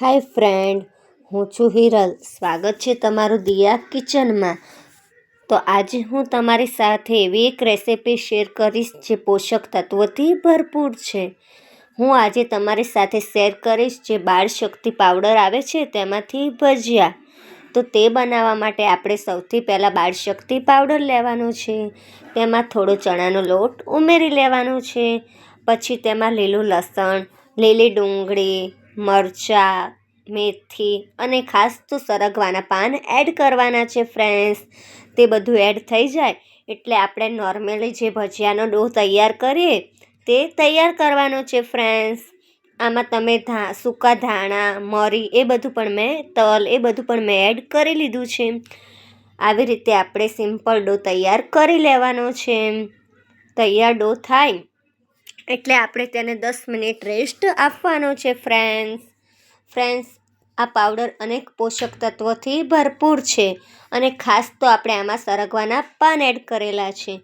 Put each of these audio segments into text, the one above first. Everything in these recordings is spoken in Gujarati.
હાય ફ્રેન્ડ, હું છું હિરલ. સ્વાગત છે તમારું દિયા કિચનમાં. તો આજે હું તમારી સાથે એવી એક રેસિપી શેર કરીશ જે પોષક તત્વોથી ભરપૂર છે. હું આજે તમારી સાથે શેર કરીશ જે બાળ શક્તિ પાવડર આવે છે તેમાંથી ભજીયા. તો તે બનાવવા માટે આપણે સૌથી પહેલાં બાળ શક્તિ પાવડર લેવાનો છે, તેમાં થોડો ચણાનો લોટ ઉમેરી લેવાનો છે, પછી તેમાં લીલું લસણ, લીલી ડુંગળી મરચાં, મેથી અને ખાસ તો સરગવાના પાન એડ કરવાના છે ફ્રેન્ડ્સ તે બધું એડ થઈ જાય એટલે આપણે નોર્મલી જે ભજીયાનો ડો તૈયાર કરીએ તે તૈયાર કરવાનો છે ફ્રેન્ડ્સ આમાં તમે ધા, સૂકા ધાણા, મરી એ બધું પણ મેં, તલ એ બધું પણ મેં એડ કરી લીધું છે. આવી રીતે આપણે સિમ્પલ ડો તૈયાર કરી લેવાનો છે. તૈયાર ડો થાય એટલે આપણે તેને દસ મિનિટ રેસ્ટ આપવાનો છે ફ્રેન્ડ્સ ફ્રેન્ડ્સ આ પાવડર અનેક પોષક તત્વોથી ભરપૂર છે અને ખાસ તો આપણે આમાં સરગવાના પાન એડ કરેલા છે.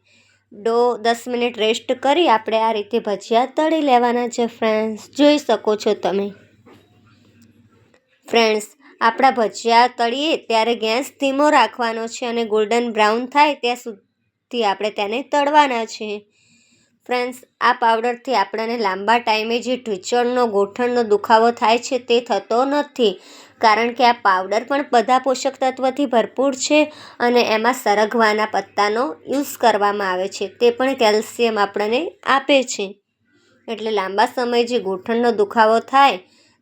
ડો દસ મિનિટ રેસ્ટ કરી આપણે આ રીતે ભજીયા તળી લેવાના છે ફ્રેન્ડ્સ જોઈ શકો છો તમે. ફ્રેન્ડ્સ આપણા ભજીયા તળીએ ત્યારે ગેસ ધીમો રાખવાનો છે અને ગોલ્ડન બ્રાઉન થાય ત્યાં સુધી આપણે તેને તળવાના છે. ફ્રેન્ડ્સ, આ પાવડરથી આપણને લાંબા ટાઈમે જે ઢીચણનો, ગોઠણનો દુખાવો થાય છે તે થતો નથી. કારણ કે આ પાવડર પણ બધા પોષક તત્વથી ભરપૂર છે અને એમાં સરગવાના પત્તાનો યુઝ કરવામાં આવે છે. તે પણ કેલ્શિયમ આપણને આપે છે. એટલે લાંબા સમય જે ગોઠણનો દુખાવો થાય,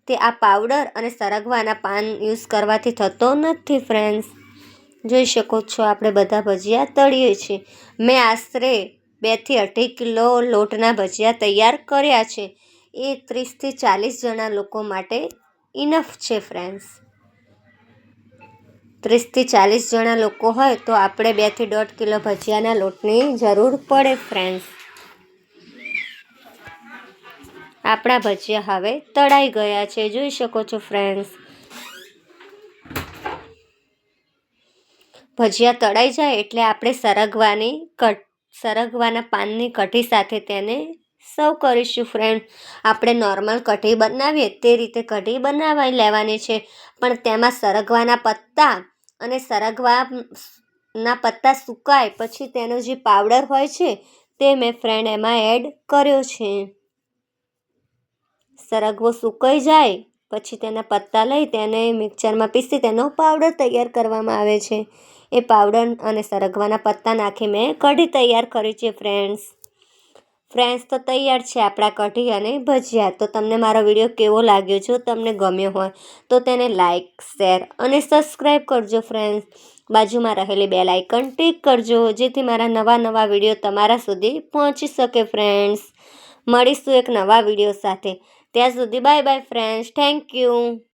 તે આ પાવડર અને સરગવાના પાન યુઝ કરવાથી થતો નથી, ફ્રેન્ડ્સ. જોઈ શકો છો, આપણે બધા ભજીયા તળીએ છીએ. મેં આશરે બેથી અઢી કિલો લોટના ભજીયા તૈયાર કર્યા છે. એ ત્રીસથી ચાલીસ જણા લોકો માટે ઇનફ છે ફ્રેન્ડ્સ ત્રીસથી ચાલીસ જણા લોકો હોય તો આપણે બેથી દોઢ કિલો ભજીયાના લોટની જરૂર પડે ફ્રેન્ડ્સ આપણા ભજીયા હવે તળાઈ ગયા છે. જોઈ શકો છો ફ્રેન્ડ્સ ભજીયા તળાઈ જાય એટલે આપણે સરગવાની કટ સરગવાના પાનની કઢી સાથે તેને સર્વ કરીશું ફ્રેન્ડ આપણે નોર્મલ કઢી બનાવીએ તે રીતે કઢી બનાવી લેવાની છે. પણ તેમાં સરગવાના પત્તા અને સરગવાના પત્તા સુકાય પછી તેનો જે પાવડર હોય છે તે મેં ફ્રેન્ડ એમાં એડ કર્યો છે. સરગવો સુકાઈ જાય પછી તેના પત્તા લઈ તેને મિક્સરમાં પીસી તેનો પાવડર તૈયાર કરવામાં આવે છે. એ પાવડર અને સરગવાના પત્તા નાખી મેં કઢી તૈયાર કરી છે ફ્રેન્ડ્સ ફ્રેન્ડ્સ તો તૈયાર છે આપણા કઢી અને ભજીયા. તો તમને મારો વીડિયો કેવો લાગ્યો જો તમને ગમ્યો હોય, તો તેને લાઇક શેર અને સબસ્ક્રાઈબ કરજો ફ્રેન્ડ્સ બાજુમાં રહેલી બે લાઇકન ટીક કરજો, જેથી મારા નવા નવા વીડિયો તમારા સુધી પહોંચી શકે ફ્રેન્ડ્સ મળીશું એક નવા વીડિયો સાથે. ત્યાં સુધી bye bye friends thank you